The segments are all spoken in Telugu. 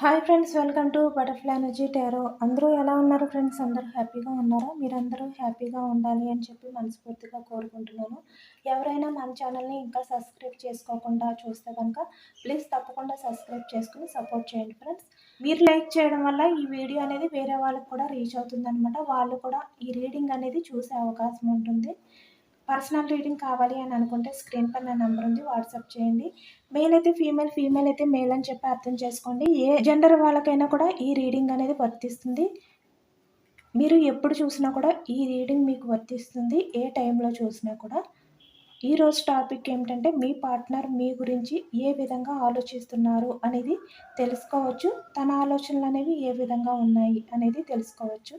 Hi friends welcome to butterfly energy tarot అందరూ ఎలా ఉన్నారు ఫ్రెండ్స్ అందరూ హ్యాపీగా ఉన్నారా? మీరందరూ హ్యాపీగా ఉండాలి అని చెప్పి మనస్ఫూర్తిగా కోరుకుంటున్నాను. ఎవరైనా మన ఛానల్ని ఇంకా సబ్స్క్రైబ్ చేసుకోకుండా చూస్తే కనుక ప్లీజ్ తప్పకుండా సబ్స్క్రైబ్ చేసుకుని సపోర్ట్ చేయండి ఫ్రెండ్స్ మీరు లైక్ చేయడం వల్ల ఈ వీడియో అనేది వేరే వాళ్ళకి కూడా రీచ్ అవుతుంది వాళ్ళు కూడా ఈ రీడింగ్ అనేది చూసే అవకాశం ఉంటుంది. పర్సనల్ రీడింగ్ కావాలి అని అనుకుంటే స్క్రీన్ నా నెంబర్ ఉంది వాట్సాప్ చేయండి. మేల్ అయితే ఫీమేల్ ఫీమేల్ అయితే మేల్ అని చెప్పి అర్థం చేసుకోండి. ఏ జెండర్ వాళ్ళకైనా కూడా ఈ రీడింగ్ అనేది వర్తిస్తుంది. మీరు ఎప్పుడు చూసినా కూడా ఈ రీడింగ్ మీకు వర్తిస్తుంది ఏ టైంలో చూసినా కూడా. ఈరోజు టాపిక్ ఏమిటంటే మీ పార్ట్నర్ మీ గురించి ఏ విధంగా ఆలోచిస్తున్నారు అనేది తెలుసుకోవచ్చు. తన ఆలోచనలు అనేవి ఏ విధంగా ఉన్నాయి అనేది తెలుసుకోవచ్చు.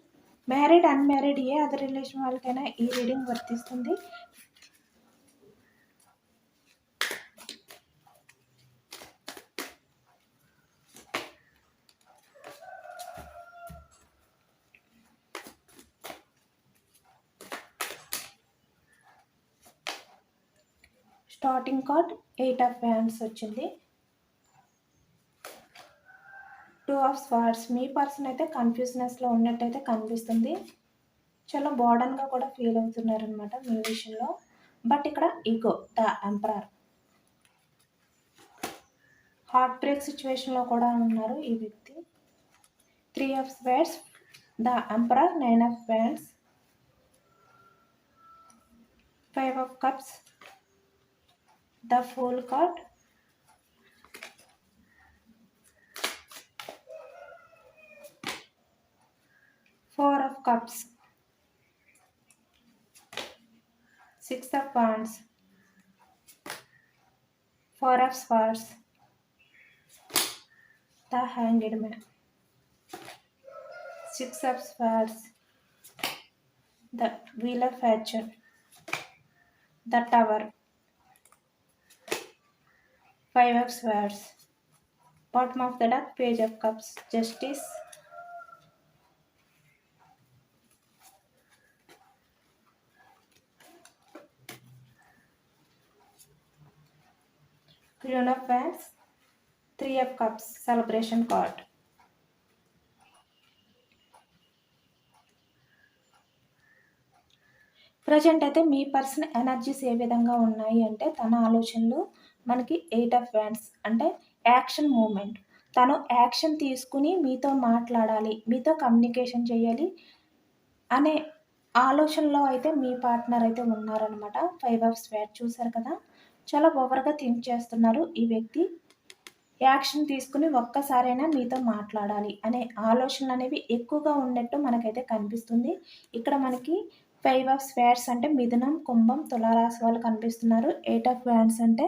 మ్యారీడ్ అన్మ్యారీడ్ ఏ అదర్ రిలేషన్ వాళ్ళకైనా ఈ రీడింగ్ వర్తిస్తుంది. స్టార్టింగ్ కార్డ్ ఎయిట్ ఆఫ్ ఫ్యాన్స్ వచ్చింది టూ ఆఫ్ స్వార్డ్స్. మీ పర్సన్ అయితే కన్ఫ్యూజ్నెస్లో ఉన్నట్టయితే కనిపిస్తుంది. చాలా బోర్డన్గా కూడా ఫీల్ అవుతున్నారనమాట మీ విషయంలో. బట్ ఇక్కడ ego the emperor heart break సిచ్యువేషన్లో కూడా ఉన్నారు ఈ వ్యక్తి. Three of swords the emperor nine of wands five of cups the fool card four of cups. Six of wands. Four of swords. The hanged man. Six of swords. The wheel of fortune. The tower. Five of swords. Bottom of the deck page of cups. Justice Queen of Wands, Three of Cups, celebration card. Present అయితే మీ పర్సన్ ఎనర్జీస్ ఏ విధంగా ఉన్నాయి అంటే తన ఆలోచనలు మనకి ఎయిట్ ఆఫ్ వ్యాండ్స్ అంటే యాక్షన్ మూమెంట్. తను యాక్షన్ తీసుకుని మీతో మాట్లాడాలి మీతో కమ్యూనికేషన్ చేయాలి అనే ఆలోచనలో అయితే మీ పార్ట్నర్ అయితే ఉన్నారనమాట ఫైవ్ ఆఫ్ స్వేట్ చూసారు కదా? చాలా ఓవర్గా థింక్ చేస్తున్నారు ఈ వ్యక్తి. యాక్షన్ తీసుకుని ఒక్కసారైనా మీతో మాట్లాడాలి అనే ఆలోచనలు అనేవి ఎక్కువగా ఉన్నట్టు మనకైతే కనిపిస్తుంది. ఇక్కడ మనకి ఫైవ్ ఆఫ్ స్వేర్స్ అంటే మిథునం కుంభం తులారాశి వాళ్ళు కనిపిస్తున్నారు. ఎయిట్ ఆఫ్ వ్యాండ్స్ అంటే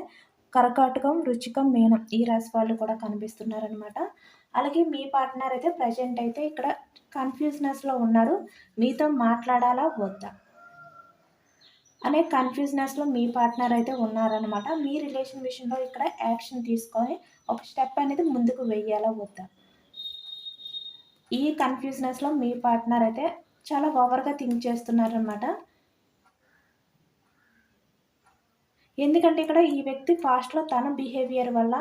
కరకాటకం రుచికం మీనం ఈ రాశి వాళ్ళు కూడా కనిపిస్తున్నారు అనమాట అలాగే మీ పార్ట్నర్ అయితే ప్రజెంట్ అయితే ఇక్కడ కన్ఫ్యూజ్నెస్లో ఉన్నారు. మీతో మాట్లాడాలా వద్దా? అనే కన్ఫ్యూజ్నెస్లో మీ పార్ట్నర్ అయితే ఉన్నారనమాట మీ రిలేషన్ విషయంలో ఇక్కడ యాక్షన్ తీసుకొని ఒక స్టెప్ అనేది ముందుకు వెయ్యాలా వద్దా? ఈ కన్ఫ్యూజ్నెస్లో మీ పార్ట్నర్ అయితే చాలా ఓవర్గా థింక్ చేస్తున్నారనమాట ఎందుకంటే ఇక్కడ ఈ వ్యక్తి ఫాస్ట్లో తన బిహేవియర్ వల్ల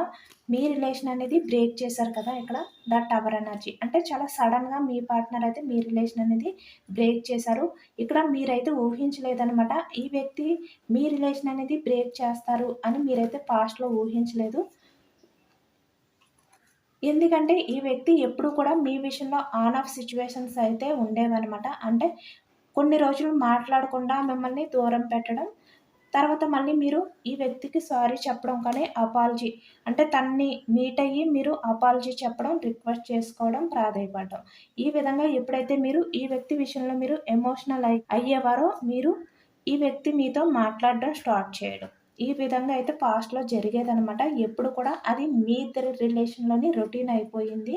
మీ రిలేషన్ అనేది బ్రేక్ చేశారు కదా ఇక్కడ ద టవర్ ఎనర్జీ అంటే చాలా సడన్గా మీ పార్ట్నర్ అయితే మీ రిలేషన్ అనేది బ్రేక్ చేశారు. ఇక్కడ మీరైతే ఊహించలేదనమాట ఈ వ్యక్తి మీ రిలేషన్ అనేది బ్రేక్ చేస్తారు అని మీరైతే ఫాస్ట్లో ఊహించలేదు. ఎందుకంటే ఈ వ్యక్తి ఎప్పుడు కూడా మీ విషయంలో ఆన్ ఆఫ్ సిచ్యువేషన్స్ అయితే ఉండేవన్నమాట. అంటే కొన్ని రోజులు మాట్లాడకుండా మిమ్మల్ని దూరం పెట్టడం తర్వాత మళ్ళీ మీరు ఈ వ్యక్తికి సారీ చెప్పడం కానీ అపాలజీ అంటే తన్ని మీట్ అయ్యి మీరు అపాలజీ చెప్పడం రిక్వెస్ట్ చేసుకోవడం ప్రాధాయపడడం ఈ విధంగా ఎప్పుడైతే మీరు ఈ వ్యక్తి విషయంలో మీరు ఎమోషనల్ అయ్యేవారో మీరు ఈ వ్యక్తి మీతో మాట్లాడడం స్టార్ట్ చేయడం. ఈ విధంగా అయితే పాస్ట్లో జరిగేదనమాట ఎప్పుడు కూడా అది మీ ఇద్దరి రిలేషన్లోని రొటీన్ అయిపోయింది.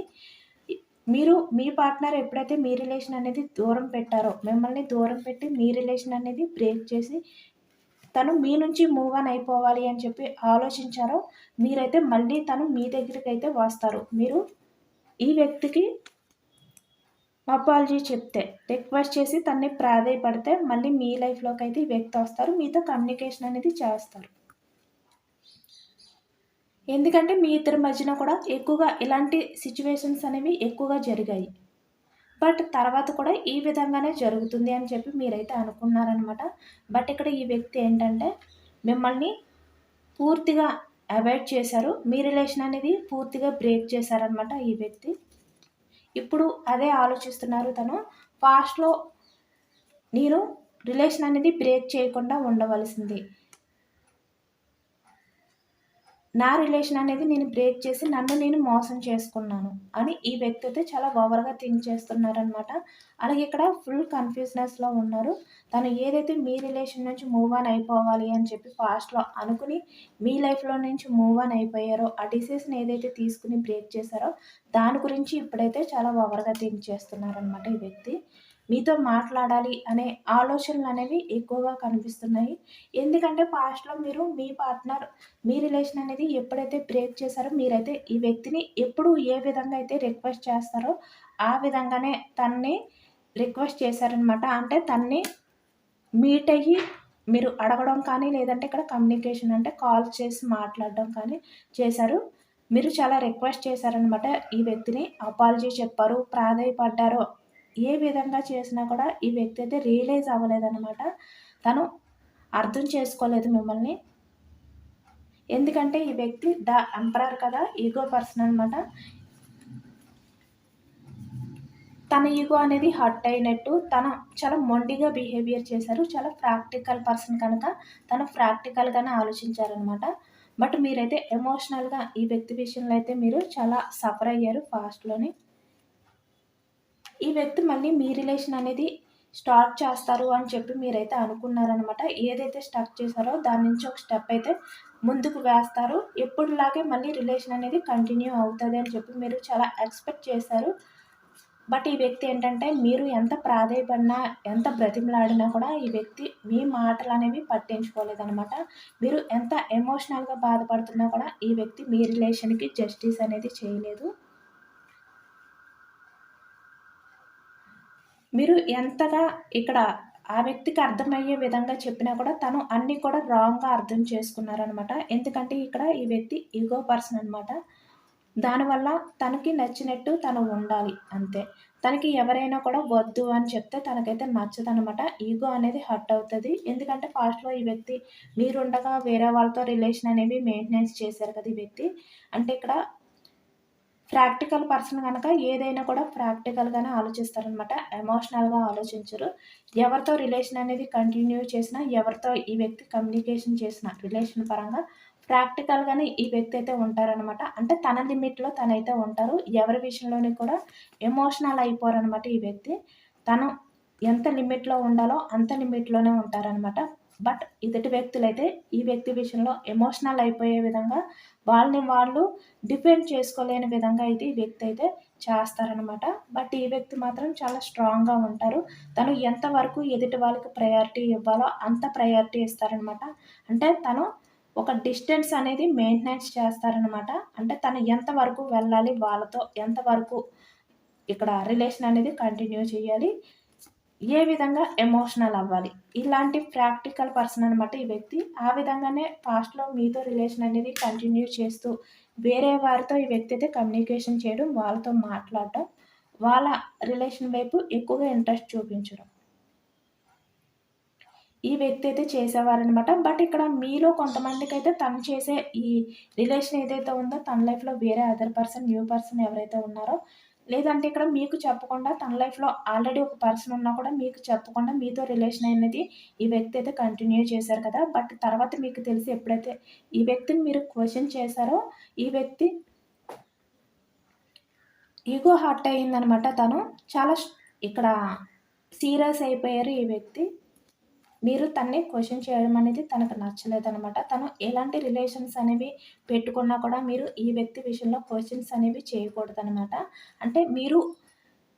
మీరు మీ పార్ట్నర్ ఎప్పుడైతే మీ రిలేషన్ అనేది దూరం పెట్టారో మిమ్మల్ని దూరం పెట్టి మీ రిలేషన్ అనేది బ్రేక్ చేసి తను మీ నుంచి మూవ్ ఆన్ అయిపోవాలి అని చెప్పి ఆలోచించారో మీరైతే మళ్ళీ తను మీ దగ్గరికి అయితే వస్తారు. మీరు ఈ వ్యక్తికి అపాలజీ చెప్తే రిక్వెస్ట్ చేసి తన్ని ప్రాధాయపడితే మళ్ళీ మీ లైఫ్లోకి అయితే ఈ వ్యక్తి వస్తారు. మీతో కమ్యూనికేషన్ అనేది చేస్తారు. ఎందుకంటే మీ ఇద్దరి మధ్యన కూడా ఎక్కువగా ఇలాంటి సిచ్యువేషన్స్ అనేవి ఎక్కువగా జరిగాయి. బట్ తర్వాత కూడా ఈ విధంగానే జరుగుతుంది అని చెప్పి మీరైతే అనుకున్నారనమాట బట్ ఇక్కడ ఈ వ్యక్తి ఏంటంటే మిమ్మల్ని పూర్తిగా అవాయిడ్ చేశారు. మీ రిలేషన్ అనేది పూర్తిగా బ్రేక్ చేశారనమాట ఈ వ్యక్తి. ఇప్పుడు అదే ఆలోచిస్తున్నారు తను. ఫాస్ట్లో నేను రిలేషన్ అనేది బ్రేక్ చేయకుండా ఉండవలసింది. నా రిలేషన్ అనేది నేను బ్రేక్ చేసి నన్ను నేను మోసం చేసుకున్నాను అని ఈ వ్యక్తి అయితే చాలా ఓవర్గా థింక్ చేస్తున్నారనమాట అలాగే ఇక్కడ ఫుల్ కన్ఫ్యూజ్నెస్లో ఉన్నారు. తను ఏదైతే మీ రిలేషన్ నుంచి మూవ్ ఆన్ అయిపోవాలి అని చెప్పి ఫాస్ట్లో అనుకుని మీ లైఫ్లో నుంచి మూవ్ ఆన్ అయిపోయారో ఆ డిసిషన్ ఏదైతే తీసుకుని బ్రేక్ చేశారో దాని గురించి ఇప్పుడైతే చాలా ఓవర్గా థింక్ చేస్తున్నారనమాట ఈ వ్యక్తి. మీతో మాట్లాడాలి అనే ఆలోచనలు అనేవి ఎక్కువగా కనిపిస్తున్నాయి. ఎందుకంటే పాస్ట్లో మీరు మీ పార్ట్నర్ మీ రిలేషన్ అనేది ఎప్పుడైతే బ్రేక్ చేశారో మీరైతే ఈ వ్యక్తిని ఎప్పుడు ఏ విధంగా అయితే రిక్వెస్ట్ చేస్తారో ఆ విధంగానే తన్ని రిక్వెస్ట్ చేశారనమాట. అంటే తన్ని మీట్ అయ్యి మీరు అడగడం కానీ లేదంటే ఇక్కడ కమ్యూనికేషన్ అంటే కాల్ చేసి మాట్లాడడం కానీ చేశారు. మీరు చాలా రిక్వెస్ట్ చేశారనమాట. ఈ వ్యక్తిని అపాలజీ చెప్పారు ప్రాధాయపడ్డారు. ఏ విధంగా చేసినా కూడా ఈ వ్యక్తి అయితే రియలైజ్ అవ్వలేదన్నమాట. తను అర్థం చేసుకోలేదు మిమ్మల్ని. ఎందుకంటే ఈ వ్యక్తి ద అంపరర్ కదా ఈగో పర్సన్ అనమాట తన ఈగో అనేది హర్ట్ అయినట్టు తన చాలా మొండిగా బిహేవియర్ చేశారు చాలా ప్రాక్టికల్ పర్సన్ కనుక తను ప్రాక్టికల్గానే ఆలోచించారనమాట బట్ మీరైతే ఎమోషనల్గా ఈ వ్యక్తి విషయంలో అయితే మీరు చాలా సఫర్ అయ్యారు ఫాస్ట్లోని ఈ వ్యక్తి మళ్ళీ మీ రిలేషన్ అనేది స్టార్ట్ చేస్తారు అని చెప్పి మీరైతే అనుకున్నారనమాట. ఏదైతే స్టార్ట్ చేశారో దాని నుంచి ఒక స్టెప్ అయితే ముందుకు వేస్తారు. ఎప్పుడులాగే మళ్ళీ రిలేషన్ అనేది కంటిన్యూ అవుతుంది అని చెప్పి మీరు చాలా ఎక్స్పెక్ట్ చేశారు. బట్ ఈ వ్యక్తి ఏంటంటే మీరు ఎంత ప్రాధాయపడినా ఎంత బ్రతిమలాడినా కూడా ఈ వ్యక్తి మీ మాటలు అనేవి పట్టించుకోలేదనమాట. మీరు ఎంత ఎమోషనల్గా బాధపడుతున్నా కూడా ఈ వ్యక్తి మీ రిలేషన్కి జస్టిస్ అనేది చేయలేదు. మీరు ఎంతగా ఇక్కడ ఆ వ్యక్తికి అర్థమయ్యే విధంగా చెప్పినా కూడా తను అన్నీ కూడా రాంగ్గా అర్థం చేసుకున్నారనమాట. ఎందుకంటే ఇక్కడ ఈ వ్యక్తి ఈగో పర్సన్ అనమాట దానివల్ల తనకి నచ్చినట్టు తను ఉండాలి అంతే. తనకి ఎవరైనా కూడా వద్దు అని చెప్తే తనకైతే నచ్చదనమాట. ఈగో అనేది హర్ట్ అవుతుంది. ఎందుకంటే ఫాస్ట్లో ఈ వ్యక్తి మీరుండగా వేరే వాళ్ళతో రిలేషన్ అనేవి మెయింటెనెన్స్ చేశారు కదా ఈ వ్యక్తి. అంటే ఇక్కడ ప్రాక్టికల్ పర్సన్ కనుక ఏదైనా కూడా ప్రాక్టికల్గానే ఆలోచిస్తారనమాట. ఎమోషనల్గా ఆలోచించరు. ఎవరితో రిలేషన్ అనేది కంటిన్యూ చేసినా ఎవరితో ఈ వ్యక్తి కమ్యూనికేషన్ చేసిన రిలేషన్ పరంగా ప్రాక్టికల్గానే ఈ వ్యక్తి అయితే ఉంటారనమాట. అంటే తన లిమిట్లో తనైతే ఉంటారు. ఎవరి విషయంలోని కూడా ఎమోషనల్ అయిపోరనమాట ఈ వ్యక్తి. తను ఎంత లిమిట్లో ఉండాలో అంత లిమిట్లోనే ఉంటారనమాట. బట్ ఎదుటి వ్యక్తులైతే ఈ వ్యక్తి విషయంలో ఎమోషనల్ అయిపోయే విధంగా వాళ్ళని వాళ్ళు డిపెండ్ చేసుకోలేని విధంగా అయితే ఈ వ్యక్తి అయితే చేస్తారనమాట బట్ ఈ వ్యక్తి మాత్రం చాలా స్ట్రాంగ్గా ఉంటారు. తను ఎంతవరకు ఎదుటి వాళ్ళకి ప్రయారిటీ ఇవ్వాలో అంత ప్రయారిటీ ఇస్తారనమాట అంటే తను ఒక డిస్టెన్స్ అనేది మెయింటెనెన్స్ చేస్తారనమాట అంటే తను ఎంతవరకు వెళ్ళాలి వాళ్ళతో ఎంతవరకు ఇక్కడ రిలేషన్ అనేది కంటిన్యూ చేయాలి. ఏ విధంగా ఎమోషనల్ అవ్వాలి? ఇలాంటి ప్రాక్టికల్ పర్సన్ అనమాట ఈ వ్యక్తి. ఆ విధంగానే పాస్ట్లో మీతో రిలేషన్ అనేది కంటిన్యూ చేస్తూ వేరే వారితో ఈ వ్యక్తి అయితే కమ్యూనికేషన్ చేయడం వాళ్ళతో మాట్లాడటం వాళ్ళ రిలేషన్ వైపు ఎక్కువగా ఇంట్రెస్ట్ చూపించడం. ఈ వ్యక్తి అయితే చేసేవారనమాట బట్ ఇక్కడ మీలో కొంతమందికి అయితే తను చేసే ఈ రిలేషన్ ఏదైతే ఉందో తన లైఫ్లో వేరే అదర్ పర్సన్ న్యూ పర్సన్ ఎవరైతే ఉన్నారో లేదంటే ఇక్కడ మీకు చెప్పకుండా తన లైఫ్లో ఆల్రెడీ ఒక పర్సన్ ఉన్నా కూడా మీకు చెప్పకుండా మీతో రిలేషన్ అనేది ఈ వ్యక్తి అయితే కంటిన్యూ చేశారు కదా. బట్ తర్వాత మీకు తెలిసి ఎప్పుడైతే ఈ వ్యక్తిని మీరు క్వశ్చన్ చేశారో ఈ వ్యక్తి ఈగో హార్ట్ అయ్యిందనమాట తను. చాలా ఇక్కడ సీరియస్ అయిపోయారు ఈ వ్యక్తి. మీరు తన్ని క్వశ్చన్ చేయడం అనేది తనకు నచ్చలేదనమాట తను ఎలాంటి రిలేషన్స్ అనేవి పెట్టుకున్నా కూడా మీరు ఈ వ్యక్తి విషయంలో క్వశ్చన్స్ అనేవి చేయకూడదనమాట అంటే మీరు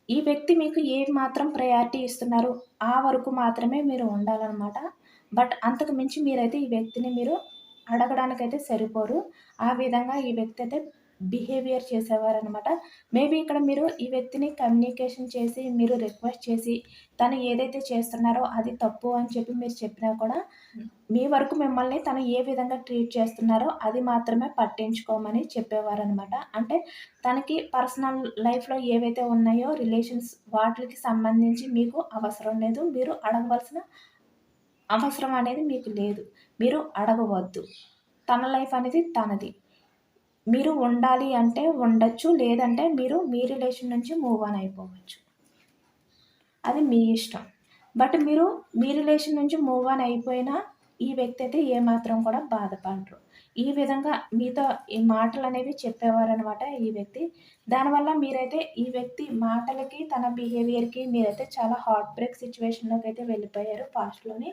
ఈ వ్యక్తి మీకు ఏ మాత్రం ప్రయారిటీ ఇస్తున్నారు ఆ వరకు మాత్రమే మీరు ఉండాలన్నమాట. బట్ అంతకు మించి మీరైతే ఈ వ్యక్తిని మీరు అడగడానికైతే సరిపోరు. ఆ విధంగా ఈ వ్యక్తి అయితే బిహేవియర్ చేసేవారనమాట మేబీ ఇక్కడ మీరు ఈ వ్యక్తిని కమ్యూనికేషన్ చేసి మీరు రిక్వెస్ట్ చేసి తను ఏదైతే చేస్తున్నారో అది తప్పు అని చెప్పి మీరు చెప్పినా కూడా మీ వరకు మిమ్మల్ని తను ఏ విధంగా ట్రీట్ చేస్తున్నారో అది మాత్రమే పట్టించుకోమని చెప్పేవారనమాట అంటే తనకి పర్సనల్ లైఫ్లో ఏవైతే ఉన్నాయో రిలేషన్స్ వాటికి సంబంధించి మీకు అవసరం లేదు. మీరు అడగవలసిన అవసరం అనేది మీకు లేదు. మీరు అడగవద్దు. తన లైఫ్ అనేది తనది. మీరు ఉండాలి అంటే ఉండొచ్చు లేదంటే మీరు మీ రిలేషన్ నుంచి మూవ్ ఆన్ అయిపోవచ్చు. అది మీ ఇష్టం. బట్ మీరు మీ రిలేషన్ నుంచి మూవ్ ఆన్ అయిపోయినా ఈ వ్యక్తి అయితే ఏమాత్రం కూడా బాధపడరు. ఈ విధంగా మీతో ఈ మాటలు అనేవి చెప్పేవారనమాట ఈ వ్యక్తి. దానివల్ల మీరైతే ఈ వ్యక్తి మాటలకి తన బిహేవియర్కి మీరైతే చాలా హార్ట్ బ్రేక్ సిచ్యువేషన్లోకి అయితే వెళ్ళిపోయారు పాస్ట్లోని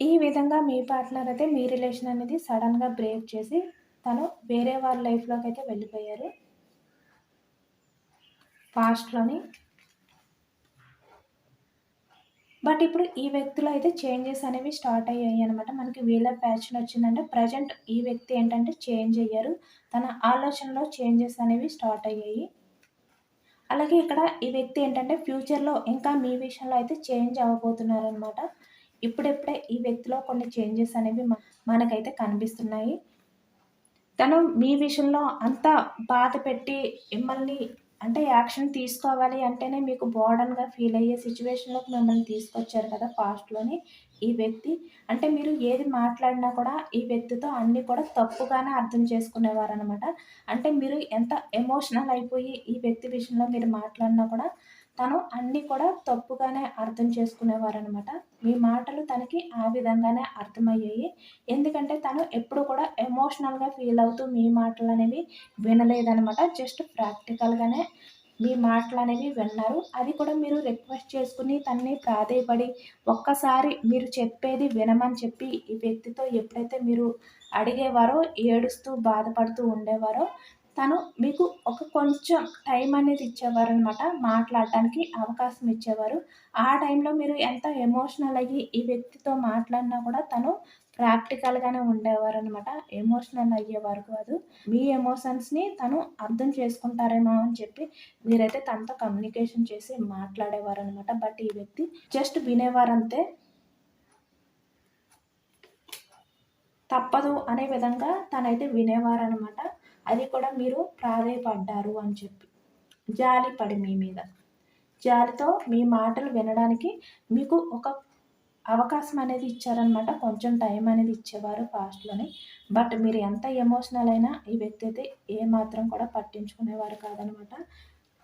ఈ విధంగా మీ పార్ట్నర్ అయితే మీ రిలేషన్ అనేది సడన్గా బ్రేక్ చేసి తను వేరే వాళ్ళ లైఫ్లోకి అయితే వెళ్ళిపోయారు. పాస్ట్లోని బట్ ఇప్పుడు ఈ వ్యక్తిలో అయితే చేంజెస్ అనేవి స్టార్ట్ అయ్యాయి అనమాట మనకి వీళ్ళ ప్యాచ్లో వచ్చిందంటే ప్రజెంట్ ఈ వ్యక్తి ఏంటంటే చేంజ్ అయ్యారు. తన ఆలోచనలో చేంజెస్ అనేవి స్టార్ట్ అయ్యాయి. అలాగే ఇక్కడ ఈ వ్యక్తి ఏంటంటే ఫ్యూచర్లో ఇంకా మీ విషయంలో అయితే చేంజ్ అవ్వబోతున్నారు అనమాట ఇప్పుడిప్పుడే ఈ వ్యక్తిలో కొన్ని చేంజెస్ అనేవి మనకైతే కనిపిస్తున్నాయి. తను మీ విషయంలో అంత బాధ పెట్టి మిమ్మల్ని అంటే యాక్షన్ తీసుకోవాలి అంటేనే మీకు బోర్డన్గా ఫీల్ అయ్యే సిచ్యువేషన్లోకి మిమ్మల్ని తీసుకొచ్చారు కదా పాస్ట్లోని ఈ వ్యక్తి. అంటే మీరు ఏది మాట్లాడినా కూడా ఈ వ్యక్తితో అన్నీ కూడా తప్పుగానే అర్థం చేసుకునేవారు అనమాట అంటే మీరు ఎంత ఎమోషనల్ అయిపోయి ఈ వ్యక్తి విషయంలో మీరు మాట్లాడినా కూడా తను అన్నీ కూడా తప్పుగానే అర్థం చేసుకునేవారనమాట మీ మాటలు తనకి ఆ విధంగానే అర్థమయ్యాయి. ఎందుకంటే తను ఎప్పుడు కూడా ఎమోషనల్గా ఫీల్ అవుతూ మీ మాటలు అనేవి వినలేదనమాట జస్ట్ ప్రాక్టికల్గానే మీ మాటలు అనేవి విన్నారు. అది కూడా మీరు రిక్వెస్ట్ చేసుకుని తన్ని ప్రాధేయపడి ఒక్కసారి మీరు చెప్పేది వినమని చెప్పి ఈ వ్యక్తితో ఎప్పుడైతే మీరు అడిగేవారో ఏడుస్తూ బాధపడుతూ ఉండేవారో తను మీకు ఒక కొంచెం టైం అనేది ఇచ్చేవారు అనమాట మాట్లాడటానికి అవకాశం ఇచ్చేవారు. ఆ టైంలో మీరు ఎంత ఎమోషనల్ అయ్యి ఈ వ్యక్తితో మాట్లాడినా కూడా తను ప్రాక్టికల్గానే ఉండేవారు అనమాట ఎమోషనల్ అయ్యేవారు కాదు. మీ ఎమోషన్స్ని తను అర్థం చేసుకుంటారేమో అని చెప్పి మీరైతే తనతో కమ్యూనికేషన్ చేసి మాట్లాడేవారు అనమాట బట్ ఈ వ్యక్తి జస్ట్ వినేవారంతే తప్పదు అనే విధంగా తనైతే వినేవారనమాట అది కూడా మీరు ప్రాధాయపడ్డారు అని చెప్పి. జాలి పడి మీ మీద. జాలితో మీ మాటలు వినడానికి మీకు ఒక అవకాశం అనేది ఇచ్చారనమాట కొంచెం టైం అనేది ఇచ్చేవారు ఫాస్ట్లోనే బట్ మీరు ఎంత ఎమోషనల్ అయినా ఈ వ్యక్తి అయితే ఏమాత్రం కూడా పట్టించుకునేవారు కాదనమాట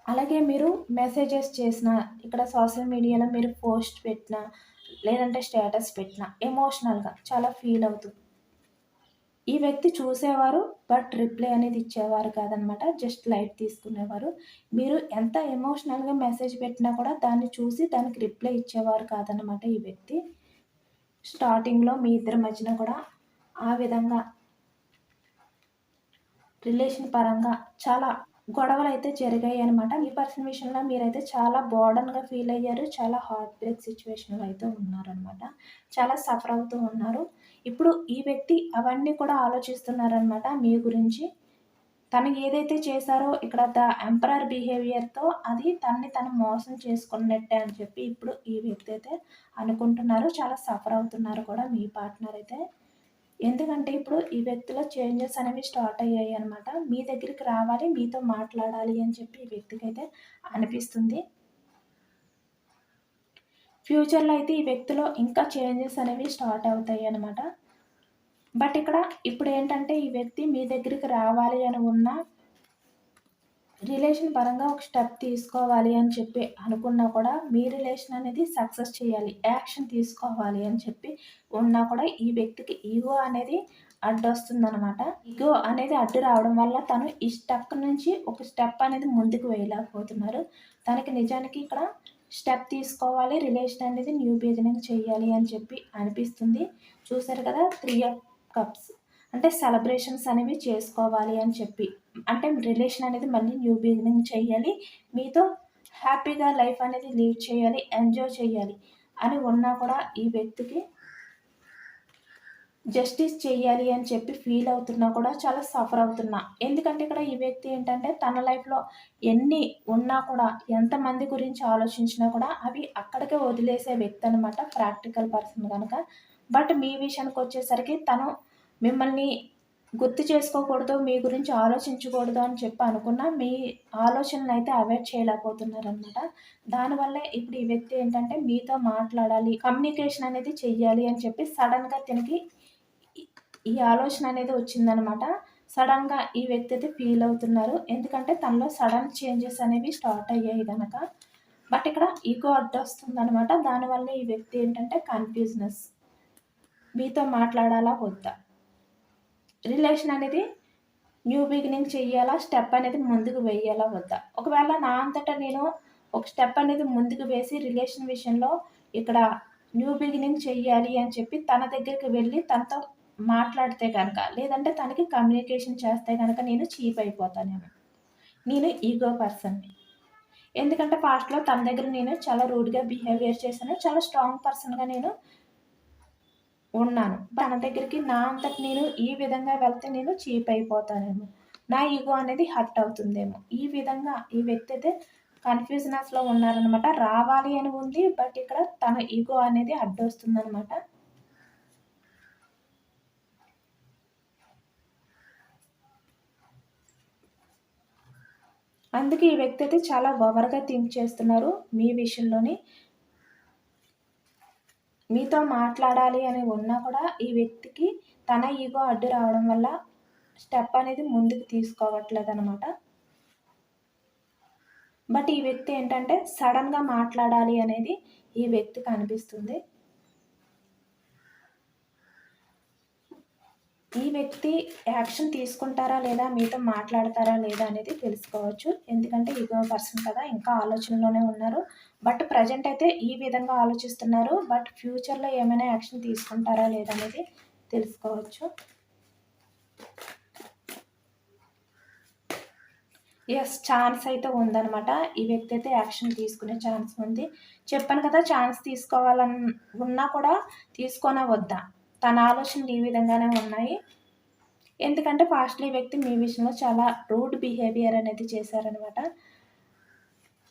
అలాగే మీరు మెసేజెస్ చేసిన ఇక్కడ సోషల్ మీడియాలో మీరు పోస్ట్ పెట్టిన లేదంటే స్టేటస్ పెట్టిన ఎమోషనల్గా చాలా ఫీల్ అవుతుంది ఈ వ్యక్తి చూసేవారు బట్ రిప్లై అనేది ఇచ్చేవారు కాదనమాట. జస్ట్ లైట్ తీసుకునేవారు. మీరు ఎంత ఎమోషనల్గా మెసేజ్ పెట్టినా కూడా దాన్ని చూసి దానికి రిప్లై ఇచ్చేవారు కాదనమాట ఈ వ్యక్తి. స్టార్టింగ్లో మీ ఇద్దరి మధ్యన కూడా ఆ విధంగా రిలేషన్ పరంగా చాలా గొడవలు అయితే జరిగాయి అనమాట ఈ పర్సన్ విషయంలో మీరైతే చాలా బోర్డన్గా ఫీల్ అయ్యారు. చాలా హార్ట్ బ్రేక్ సిచ్యువేషన్లో అయితే ఉన్నారనమాట చాలా సఫర్ అవుతూ ఉన్నారు. ఇప్పుడు ఈ వ్యక్తి అవన్నీ కూడా ఆలోచిస్తున్నారనమాట మీ గురించి. తను ఏదైతే చేశారో ఇక్కడ ద ఎంపరర్ బిహేవియర్తో అది తనని తను మోసం చేసుకున్నట్టే అని చెప్పి ఇప్పుడు ఈ వ్యక్తి అయితే అనుకుంటున్నారు. చాలా సఫర్ అవుతున్నారు కూడా మీ పార్ట్నర్ అయితే. ఎందుకంటే ఇప్పుడు ఈ వ్యక్తిలో చేంజెస్ అనేవి స్టార్ట్ అయ్యాయి అనమాట మీ దగ్గరికి రావాలి మీతో మాట్లాడాలి అని చెప్పి ఈ వ్యక్తికి అయితే అనిపిస్తుంది ఫ్యూచర్లో అయితే ఈ వ్యక్తిలో ఇంకా చేంజెస్ అనేవి స్టార్ట్ అవుతాయి అనమాట బట్ ఇక్కడ ఇప్పుడు ఏంటంటే ఈ వ్యక్తి మీ దగ్గరికి రావాలి అని ఉన్న రిలేషన్ పరంగా ఒక స్టెప్ తీసుకోవాలి అని చెప్పి అనుకున్నా కూడా మీ రిలేషన్ అనేది సక్సెస్ చేయాలి యాక్షన్ తీసుకోవాలి అని చెప్పి ఉన్నా కూడా ఈ వ్యక్తికి ఈగో అనేది అడ్డొస్తుందనమాట ఈగో అనేది అడ్డు రావడం వల్ల తను ఈ స్టెప్ నుంచి ఒక స్టెప్ అనేది ముందుకు వేయలేకపోతున్నారు. తనకి నిజానికి ఇక్కడ స్టెప్ తీసుకోవాలి రిలేషన్ అనేది న్యూ బిగినింగ్ చేయాలి అని చెప్పి అనిపిస్తుంది. చూసారు కదా త్రీ ఆఫ్ కప్స్. అంటే సెలబ్రేషన్స్ అనేవి చేసుకోవాలి అని చెప్పి. అంటే రిలేషన్ అనేది మళ్ళీ న్యూ బిగినింగ్ చేయాలి. మీతో హ్యాపీగా లైఫ్ అనేది లీడ్ చేయాలి ఎంజాయ్ చేయాలి అని ఉన్నా కూడా ఈ వ్యక్తికి జస్టిస్ చేయాలి అని చెప్పి ఫీల్ అవుతున్నా కూడా చాలా సఫర్ అవుతున్నా. ఎందుకంటే ఇక్కడ ఈ వ్యక్తి ఏంటంటే తన లైఫ్లో ఎన్ని ఉన్నా కూడా ఎంతమంది గురించి ఆలోచించినా కూడా అవి అక్కడికే వదిలేసే వ్యక్తి అనమాట ప్రాక్టికల్ పర్సన్ కనుక. బట్ మీ విషయానికి వచ్చేసరికి తను మిమ్మల్ని గుర్తు చేసుకోకూడదు మీ గురించి ఆలోచించకూడదు అని చెప్పి అనుకున్న మీ ఆలోచనలు అయితే అవాయిడ్ చేయలేకపోతున్నారు అనమాట దానివల్లే ఇప్పుడు ఈ వ్యక్తి ఏంటంటే మీతో మాట్లాడాలి కమ్యూనికేషన్ అనేది చెయ్యాలి అని చెప్పి సడన్గా తినకి ఈ ఆలోచన అనేది వచ్చిందనమాట సడన్గా ఈ వ్యక్తి అయితే ఫీల్ అవుతున్నారు. ఎందుకంటే తనలో సడన్ చేంజెస్ అనేవి స్టార్ట్ అయ్యాయి కనుక బట్ ఇక్కడ ఈగో అడ్డు వస్తుంది అనమాట దానివల్ల ఈ వ్యక్తి ఏంటంటే కన్ఫ్యూజ్నెస్. మీతో మాట్లాడాలా వద్దా? రిలేషన్ అనేది న్యూ బిగినింగ్ చెయ్యాలా స్టెప్ అనేది ముందుకు వేయాలా వద్దా? ఒకవేళ నా అంతటా నేను ఒక స్టెప్ అనేది ముందుకు వేసి రిలేషన్ విషయంలో ఇక్కడ న్యూ బిగినింగ్ చెయ్యాలి అని చెప్పి తన దగ్గరికి వెళ్ళి తనతో మాట్లాడితే కనుక లేదంటే తనకి కమ్యూనికేషన్ చేస్తే కనుక నేను చీప్ అయిపోతానేమో. నేను ఈగో పర్సన్ని. ఎందుకంటే పాస్ట్లో తన దగ్గర నేను చాలా రూడ్గా బిహేవియర్ చేశాను. చాలా స్ట్రాంగ్ పర్సన్గా నేను ఉన్నాను. తన దగ్గరికి నా అంతటి నేను ఈ విధంగా వెళ్తే నేను చీప్ అయిపోతానేమో. నా ఈగో అనేది హర్ట్ అవుతుందేమో. ఈ విధంగా ఈ వ్యక్తి అయితే కన్ఫ్యూజనెస్లో ఉన్నారనమాట రావాలి అని ఉంది బట్ ఇక్కడ తన ఈగో అనేది అడ్డొస్తుందనమాట అందుకే ఈ వ్యక్తి అయితే చాలా ఓవర్గా థింక్ చేస్తున్నారు మీ విషయంలోని. మీతో మాట్లాడాలి అని ఉన్నా కూడా ఈ వ్యక్తికి తన ఈగో అడ్డు రావడం వల్ల స్టెప్ అనేది ముందుకు తీసుకోవట్లేదు అనమాట బట్ ఈ వ్యక్తి ఏంటంటే సడన్గా మాట్లాడాలి అనేది ఈ వ్యక్తికి అనిపిస్తుంది. ఈ వ్యక్తి యాక్షన్ తీసుకుంటారా లేదా మీతో మాట్లాడతారా లేదా అనేది తెలుసుకోవచ్చు. ఎందుకంటే ఈగో పర్సన్ కదా ఇంకా ఆలోచనలోనే ఉన్నారు. బట్ ప్రజెంట్ అయితే ఈ విధంగా ఆలోచిస్తున్నారు. బట్ ఫ్యూచర్లో ఏమైనా యాక్షన్ తీసుకుంటారా లేదా అనేది తెలుసుకోవచ్చు. ఎస్ ఛాన్స్ అయితే ఉందనమాట ఈ వ్యక్తి అయితే యాక్షన్ తీసుకునే ఛాన్స్ ఉంది. చెప్పాను కదా ఛాన్స్ తీసుకోవాలన్ ఉన్నా కూడా తీసుకోనా వద్దా తన ఆలోచనలు ఈ విధంగానే ఉన్నాయి. ఎందుకంటే ఫాస్ట్లీ వ్యక్తి మీ విషయంలో చాలా రూడ్ బిహేవియర్ అనేది చేశారనమాట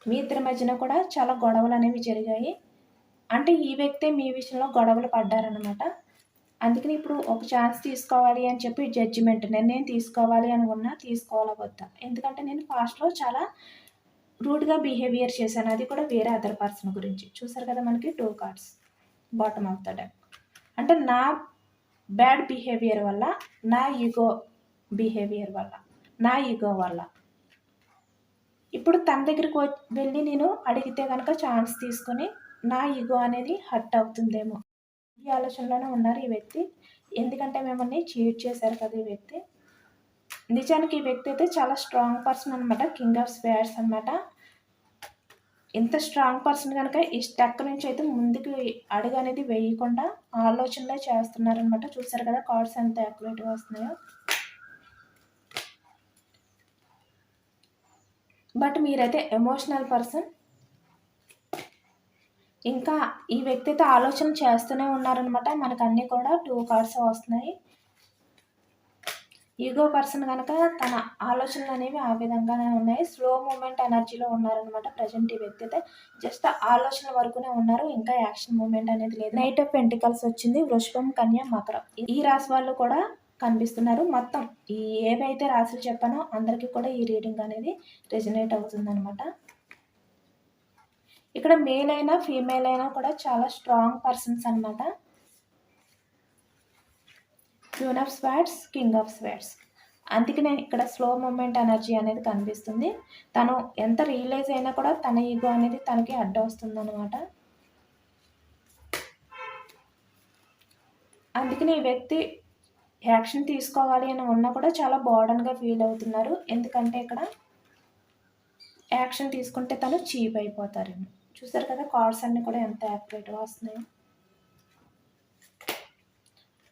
మీ ఇద్దరి మధ్యన కూడా చాలా గొడవలు అనేవి జరిగాయి. అంటే ఈ వ్యక్తే మీ విషయంలో గొడవలు పడ్డారనమాట అందుకని ఇప్పుడు ఒక ఛాన్స్ తీసుకోవాలి అని చెప్పి జడ్జిమెంట్ నిర్ణయం తీసుకోవాలి అని ఉన్నా వద్దా? ఎందుకంటే నేను ఫాస్ట్లో చాలా రూడ్గా బిహేవియర్ చేశాను. అది కూడా వేరే అదర్ పర్సన్ గురించి. చూసారు కదా మనకి two cards bottom of the deck అంటే నా బ్యాడ్ బిహేవియర్ వల్ల నా ఈగో బిహేవియర్ వల్ల నా ఈగో వల్ల ఇప్పుడు తన దగ్గరికి వెళ్ళి నేను అడిగితే కనుక ఛాన్స్ తీసుకొని నా ఈగో అనేది హర్ట్ అవుతుందేమో. ఈ ఆలోచనలోనే ఉన్నారు ఈ వ్యక్తి. ఎందుకంటే మిమ్మల్ని చీట్ చేశారు కదా ఈ వ్యక్తి. నిజానికి ఈ వ్యక్తి అయితే చాలా స్ట్రాంగ్ పర్సన్ అనమాట కింగ్ ఆఫ్ స్పేర్స్ అనమాట ఇంత స్ట్రాంగ్ పర్సన్ కనుక ఈ స్టెక్ నుంచి అయితే ముందుకు అడుగు అనేది వేయకుండా ఆలోచనలే చేస్తున్నారనమాట చూసారు కదా కార్డ్స్ ఎంత యాక్యురేట్గా వస్తున్నాయో. బట్ మీరైతే ఎమోషనల్ పర్సన్ ఇంకా ఈ వ్యక్తి అయితే ఆలోచన చేస్తూనే ఉన్నారనమాట మనకు అన్నీ కూడా టూ కార్డ్స్ వస్తున్నాయి. ఈగో పర్సన్ కనుక తన ఆలోచనలు అనేవి ఆ విధంగానే ఉన్నాయి. స్లో మూమెంట్ ఎనర్జీలో ఉన్నారనమాట ప్రజెంట్ ఈ వ్యక్తి అయితే జస్ట్ ఆలోచన వరకునే ఉన్నారు. ఇంకా యాక్షన్ మూమెంట్ అనేది లేదు. నైట్ ఆఫ్ పెంటికల్స్ వచ్చింది. వృషభం కన్య మకరం. ఈ రాశి వాళ్ళు కూడా కనిపిస్తున్నారు. మొత్తం ఈ ఏవైతే రాశులు చెప్పానో అందరికీ కూడా ఈ రీడింగ్ అనేది రెజినేట్ అవుతుందనమాట ఇక్కడ మేల్ అయినా ఫీమేల్ అయినా కూడా చాలా స్ట్రాంగ్ పర్సన్స్ అనమాట queen of swords king of swords అందుకనే ఇక్కడ స్లో మూమెంట్ ఎనర్జీ అనేది కనిపిస్తుంది. తను ఎంత రియలైజ్ అయినా కూడా తన ఈగో అనేది తనకి అడ్డు వస్తుంది అనమాట అందుకని ఈ వ్యక్తి యాక్షన్ తీసుకోవాలి అని ఉన్నా కూడా చాలా బోర్డన్గా ఫీల్ అవుతున్నారు. ఎందుకంటే ఇక్కడ యాక్షన్ తీసుకుంటే తను చీప్ అయిపోతారేమో. చూసారు కదా కార్డ్స్ అన్నీ కూడా ఎంత యాక్టివేట్గా వస్తున్నాయో.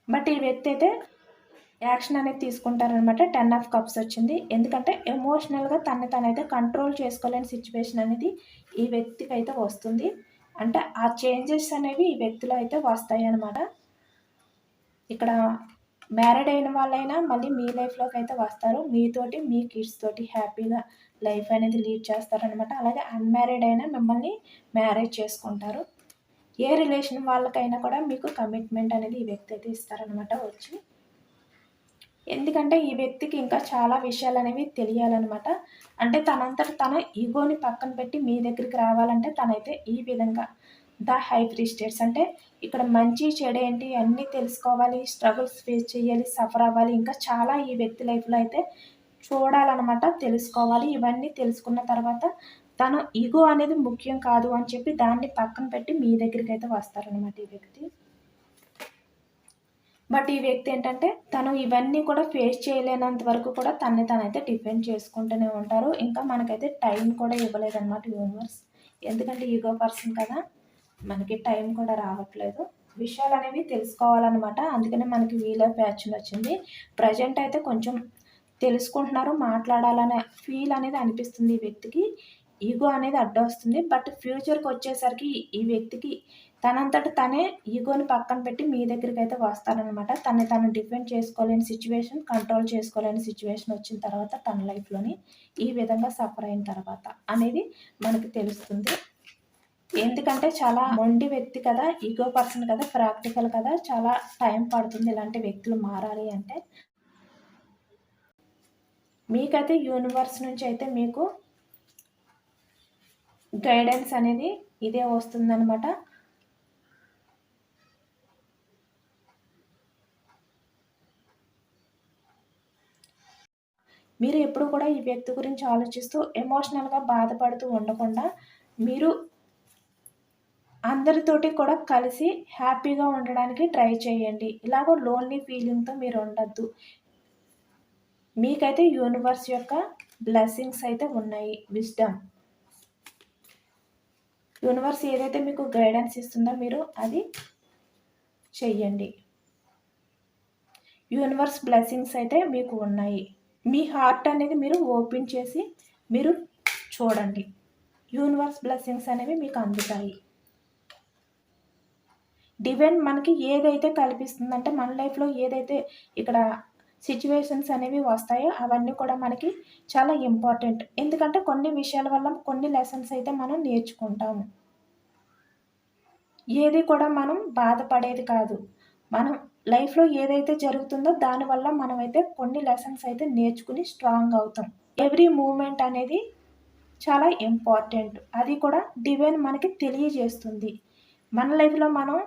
బట్ ఈ వ్యక్తి అయితే యాక్షన్ అనేది తీసుకుంటారనమాట టెన్ ఆఫ్ కప్స్ వచ్చింది. ఎందుకంటే ఎమోషనల్గా తనని తనైతే కంట్రోల్ చేసుకోలేని సిచ్యువేషన్ అనేది ఈ వ్యక్తికి అయితే వస్తుంది. అంటే ఆ చేంజెస్ అనేవి ఈ వ్యక్తిలో అయితే వస్తాయి అన్నమాట ఇక్కడ మ్యారీడ్ అయిన వాళ్ళైనా మళ్ళీ మీ లైఫ్లోకి అయితే వస్తారు. మీతోటి మీ కిడ్స్ తోటి హ్యాపీగా లైఫ్ అనేది లీడ్ చేస్తారనమాట అలాగే అన్మ్యారీడ్ అయినా మిమ్మల్ని మ్యారేజ్ చేసుకుంటారు. ఏ రిలేషన్ వాళ్ళకైనా కూడా మీకు కమిట్మెంట్ అనేది ఈ వ్యక్తి అయితే ఇస్తారనమాట వచ్చి. ఎందుకంటే ఈ వ్యక్తికి ఇంకా చాలా విషయాలు అనేవి తెలియాలన్నమాట. అంటే తనంతట తన ఈగోని పక్కన పెట్టి మీ దగ్గరికి రావాలంటే తనైతే ఈ విధంగా ద హై స్టేట్స్ అంటే ఇక్కడ మంచి చెడు ఏంటి అన్నీ తెలుసుకోవాలి స్ట్రగుల్స్ ఫేస్ చేయాలి సఫర్ అవ్వాలి. ఇంకా చాలా ఈ వ్యక్తి లైఫ్లో అయితే చూడాలన్నమాట తెలుసుకోవాలి. ఇవన్నీ తెలుసుకున్న తర్వాత తను ఈగో అనేది ముఖ్యం కాదు అని చెప్పి దాన్ని పక్కన పెట్టి మీ దగ్గరికి అయితే వస్తారనమాట ఈ వ్యక్తి. బట్ ఈ వ్యక్తి ఏంటంటే తను ఇవన్నీ కూడా ఫేస్ చేయలేనంత వరకు కూడా తన్ని తనైతే డిఫెండ్ చేసుకుంటూనే ఉంటారు. ఇంకా మనకైతే టైం కూడా ఇవ్వలేదన్నమాట యూనివర్స్. ఎందుకంటే ఈగో పర్సన్ కదా. మనకి టైం కూడా రావట్లేదు. విషయాలు అనేవి తెలుసుకోవాలన్నమాట. అందుకనే మనకి వీలో ప్యాచ్ని వచ్చింది ప్రజెంట్ అయితే కొంచెం తెలుసుకుంటున్నారు మాట్లాడాలనే ఫీల్ అనేది అనిపిస్తుంది ఈ వ్యక్తికి. ఈగో అనేది అడ్డొస్తుంది. బట్ ఫ్యూచర్కి వచ్చేసరికి ఈ వ్యక్తికి తనంతట తనే ఈగోని పక్కన పెట్టి మీ దగ్గరికి అయితే వస్తారనమాట తనని తను డిఫెండ్ చేసుకోలేని సిచ్యువేషన్ కంట్రోల్ చేసుకోలేని సిచ్యువేషన్ వచ్చిన తర్వాత తన లైఫ్లోని ఈ విధంగా సఫర్ అయిన తర్వాత అనేది మనకి తెలుస్తుంది. ఎందుకంటే చాలా మొండి వ్యక్తి కదా ఈగో పర్సన్ కదా ప్రాక్టికల్ కదా చాలా టైం పడుతుంది ఇలాంటి వ్యక్తులు మారాలి అంటే. మీకైతే యూనివర్స్ నుంచి అయితే మీకు గైడెన్స్ అనేది ఇదే వస్తుందన్నమాట. మీరు ఎప్పుడు కూడా ఈ వ్యక్తి గురించి ఆలోచిస్తూ ఎమోషనల్గా బాధపడుతూ ఉండకుండా మీరు అందరితోటి కూడా కలిసి హ్యాపీగా ఉండడానికి ట్రై చేయండి. ఇలాగో లోన్లీ ఫీలింగ్తో మీరు ఉండద్దు. మీకైతే యూనివర్స్ యొక్క బ్లెస్సింగ్స్ అయితే ఉన్నాయి. విజ్డమ్. యూనివర్స్ ఏదైతే మీకు గైడెన్స్ ఇస్తుందో మీరు అది చెయ్యండి. యూనివర్స్ బ్లెస్సింగ్స్ అయితే మీకు ఉన్నాయి. మీ హార్ట్ అనేది మీరు ఓపెన్ చేసి మీరు చూడండి. యూనివర్స్ బ్లెస్సింగ్స్ అనేవి మీకు అందుతాయి. డివైన్ మనకి ఏదైతే కల్పిస్తుందంటే మన లైఫ్లో ఏదైతే ఇక్కడ సిచ్యువేషన్స్ అనేవి వస్తాయో అవన్నీ కూడా మనకి చాలా ఇంపార్టెంట్ ఎందుకంటే కొన్ని విషయాల వల్ల కొన్ని లెసన్స్ అయితే మనం నేర్చుకుంటాము. ఏది కూడా మనం బాధపడేది కాదు. మనం లైఫ్లో ఏదైతే జరుగుతుందో దానివల్ల మనమైతే కొన్ని లెసన్స్ అయితే నేర్చుకుని స్ట్రాంగ్ అవుతాం. ఎవ్రీ మూమెంట్ అనేది చాలా ఇంపార్టెంట్ అది కూడా డివైన్ మనకి తెలియజేస్తుంది. మన లైఫ్లో మనం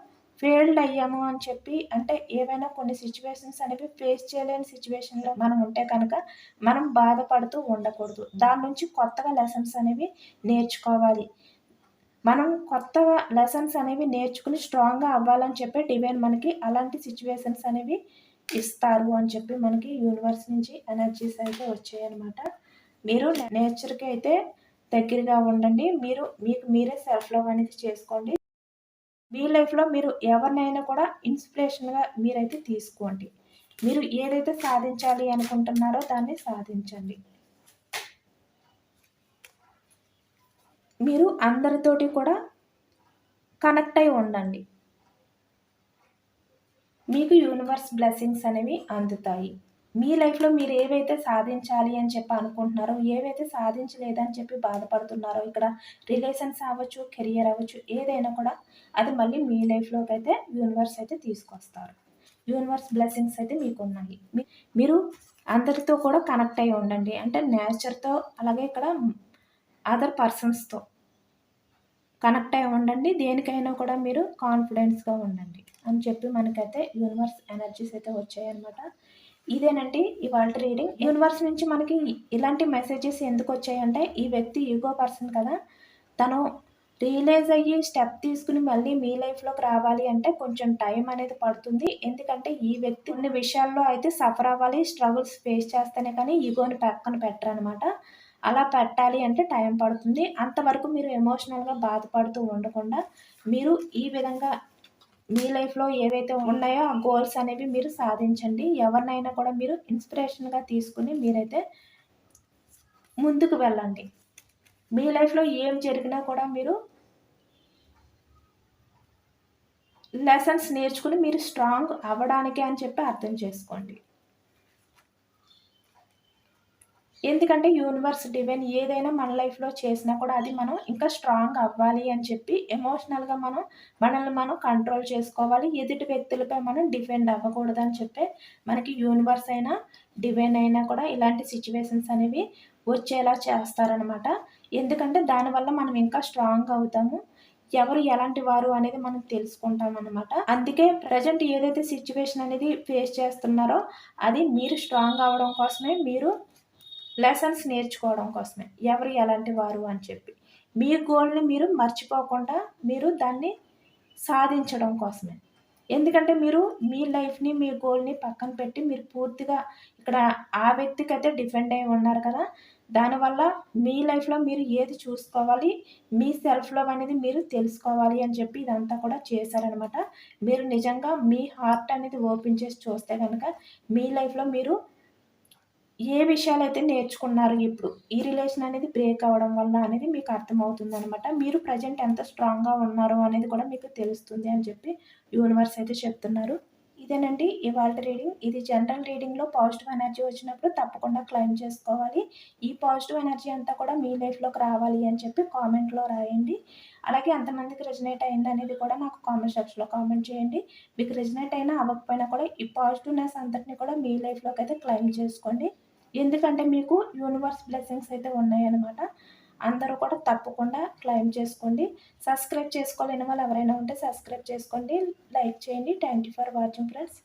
ఫెయిల్డ్ అయ్యాము అని చెప్పి అంటే ఏవైనా కొన్ని సిచ్యువేషన్స్ అనేవి ఫేస్ చేయలేని సిచ్యువేషన్లో మనం ఉంటే కనుక మనం బాధపడుతూ ఉండకూడదు. దాని నుంచి కొత్తగా లెసన్స్ అనేవి నేర్చుకోవాలి. మనం కొత్తగా లెసన్స్ అనేవి నేర్చుకుని స్ట్రాంగ్గా అవ్వాలని చెప్పి డివైన్ మనకి అలాంటి సిచ్యువేషన్స్ అనేవి ఇస్తారు అని చెప్పి మనకి యూనివర్స్ నుంచి ఎనర్జీస్ అయితే వచ్చాయన్నమాట. మీరు నేచర్కి అయితే దగ్గరగా ఉండండి. మీరు మీకు మీరే సెల్ఫ్ లవ్ అనేది చేసుకోండి. మీ లైఫ్లో మీరు ఎవరినైనా కూడా ఇన్స్పిరేషన్గా మీరైతే తీసుకోండి. మీరు ఏదైతే సాధించాలి అనుకుంటున్నారో దాన్ని సాధించండి. మీరు అందరితోటి కూడా కనెక్ట్ అయి ఉండండి. మీకు యూనివర్స్ బ్లెస్సింగ్స్ అనేవి అందుతాయి. మీ లైఫ్లో మీరు ఏవైతే సాధించాలి అని చెప్పి అనుకుంటున్నారో ఏవైతే సాధించలేదని చెప్పి బాధపడుతున్నారో ఇక్కడ రిలేషన్స్ అవ్వచ్చు కెరియర్ అవ్వచ్చు ఏదైనా కూడా అది మళ్ళీ మీ లైఫ్లోకి అయితే యూనివర్స్ అయితే తీసుకొస్తారు. యూనివర్స్ బ్లెస్సింగ్స్ అయితే మీకు ఉన్నాయి మీరు అందరితో కూడా కనెక్ట్ అయి ఉండండి. అంటే నేచర్తో అలాగే ఇక్కడ అదర్ పర్సన్స్తో కనెక్ట్ అయి ఉండండి. దేనికైనా కూడా మీరు కాన్ఫిడెన్స్గా ఉండండి. అని చెప్పి మనకైతే యూనివర్స్ ఎనర్జీస్ అయితే వచ్చాయన్నమాట. ఇదేనండి ఇవాళ రీడింగ్ యూనివర్స్ నుంచి మనకి ఇలాంటి మెసేజెస్ ఎందుకు వచ్చాయంటే ఈ వ్యక్తి ఈగో పర్సన్ కదా. తను రియలైజ్ అయ్యి స్టెప్ తీసుకుని మళ్ళీ మీ లైఫ్లోకి రావాలి అంటే కొంచెం టైం అనేది పడుతుంది. ఎందుకంటే ఈ వ్యక్తి కొన్ని విషయాల్లో అయితే సఫర్ అవ్వాలి స్ట్రగుల్స్ ఫేస్ చేస్తేనే కానీ ఈగోని పక్కన పెట్టరనమాట. అలా పెట్టాలి అంటే టైం పడుతుంది. అంతవరకు మీరు ఎమోషనల్గా బాధపడుతూ ఉండకుండా మీరు ఈ విధంగా మీ లైఫ్లో ఏవైతే ఉన్నాయో ఆ గోల్స్ అనేవి మీరు సాధించండి. ఎవరినైనా కూడా మీరు ఇన్స్పిరేషన్గా తీసుకుని మీరైతే ముందుకు వెళ్ళండి. మీ లైఫ్లో ఏం జరిగినా కూడా మీరు లెసన్స్ నేర్చుకుని మీరు స్ట్రాంగ్ అవ్వడానికి అని చెప్పి అర్థం చేసుకోండి. ఎందుకంటే యూనివర్స్ డివైన్ ఏదైనా మన లైఫ్లో చేసినా కూడా అది మనం ఇంకా స్ట్రాంగ్ అవ్వాలి అని చెప్పి ఎమోషనల్గా మనం మనల్ని మనం కంట్రోల్ చేసుకోవాలి. ఎదుటి వ్యక్తులపై మనం డిపెండ్ అవ్వకూడదు అని చెప్పి మనకి యూనివర్స్ అయినా డివైన్ అయినా కూడా ఇలాంటి సిచ్యువేషన్స్ అనేవి వచ్చేలా చేస్తారనమాట ఎందుకంటే దానివల్ల మనం ఇంకా స్ట్రాంగ్ అవుతాము. ఎవరు ఎలాంటి వారు అనేది మనం తెలుసుకుంటాం అనమాట అందుకే ప్రజెంట్ ఏదైతే సిచ్యువేషన్ అనేది ఫేస్ చేస్తున్నారో అది మీరు స్ట్రాంగ్ అవడం కోసమే మీరు లెసన్స్ నేర్చుకోవడం కోసమే. ఎవరు ఎలాంటి వారు అని చెప్పి. మీ గోల్ని మీరు మర్చిపోకుండా మీరు దాన్ని సాధించడం కోసమే. ఎందుకంటే మీరు మీ లైఫ్ని మీ గోల్ని పక్కన పెట్టి మీరు పూర్తిగా ఇక్కడ ఆ వ్యక్తికి అయితే డిపెండ్ అయి ఉన్నారు కదా. దానివల్ల మీ లైఫ్లో మీరు ఏది చూసుకోవాలి మీ సెల్ఫ్ లవ్ అనేది మీరు తెలుసుకోవాలి అని చెప్పి ఇదంతా కూడా చేశారనమాట. మీరు నిజంగా మీ హార్ట్ అనేది ఓపెన్ చేసి చూస్తే కనుక మీ లైఫ్లో మీరు ఏ విషయాలు అయితే నేర్చుకున్నారు ఇప్పుడు ఈ రిలేషన్ అనేది బ్రేక్ అవ్వడం వల్ల అనేది మీకు అర్థమవుతుంది అనమాట మీరు ప్రజెంట్ ఎంత స్ట్రాంగ్గా ఉన్నారు అనేది కూడా మీకు తెలుస్తుంది అని చెప్పి యూనివర్స్ అయితే చెప్తున్నారు. ఇదేనండి ఇవాళ రీడింగ్ ఇది జనరల్ రీడింగ్లో పాజిటివ్ ఎనర్జీ వచ్చినప్పుడు తప్పకుండా క్లైమ్ చేసుకోవాలి. ఈ పాజిటివ్ ఎనర్జీ అంతా కూడా మీ లైఫ్లోకి రావాలి అని చెప్పి కామెంట్లో రాయండి. అలాగే ఎంతమందికి రెజినేట్ అయింది అనేది కూడా నాకు కామెంట్ సెక్షన్లో కామెంట్ చేయండి. మీకు రెజినేట్ అయినా అవ్వకపోయినా కూడా ఈ పాజిటివ్నెస్ అంతటిని కూడా మీ లైఫ్లోకి అయితే క్లైమ్ చేసుకోండి. ఎందుకంటే మీకు యూనివర్స్ బ్లెస్సింగ్స్ అయితే ఉన్నాయన్నమాట. అందరూ కూడా తప్పకుండా క్లైమ్ చేసుకోండి. సబ్స్క్రైబ్ చేసుకోలేని వాళ్ళు ఎవరైనా ఉంటే సబ్స్క్రైబ్ చేసుకోండి. లైక్ చేయండి. Thank you for watching friends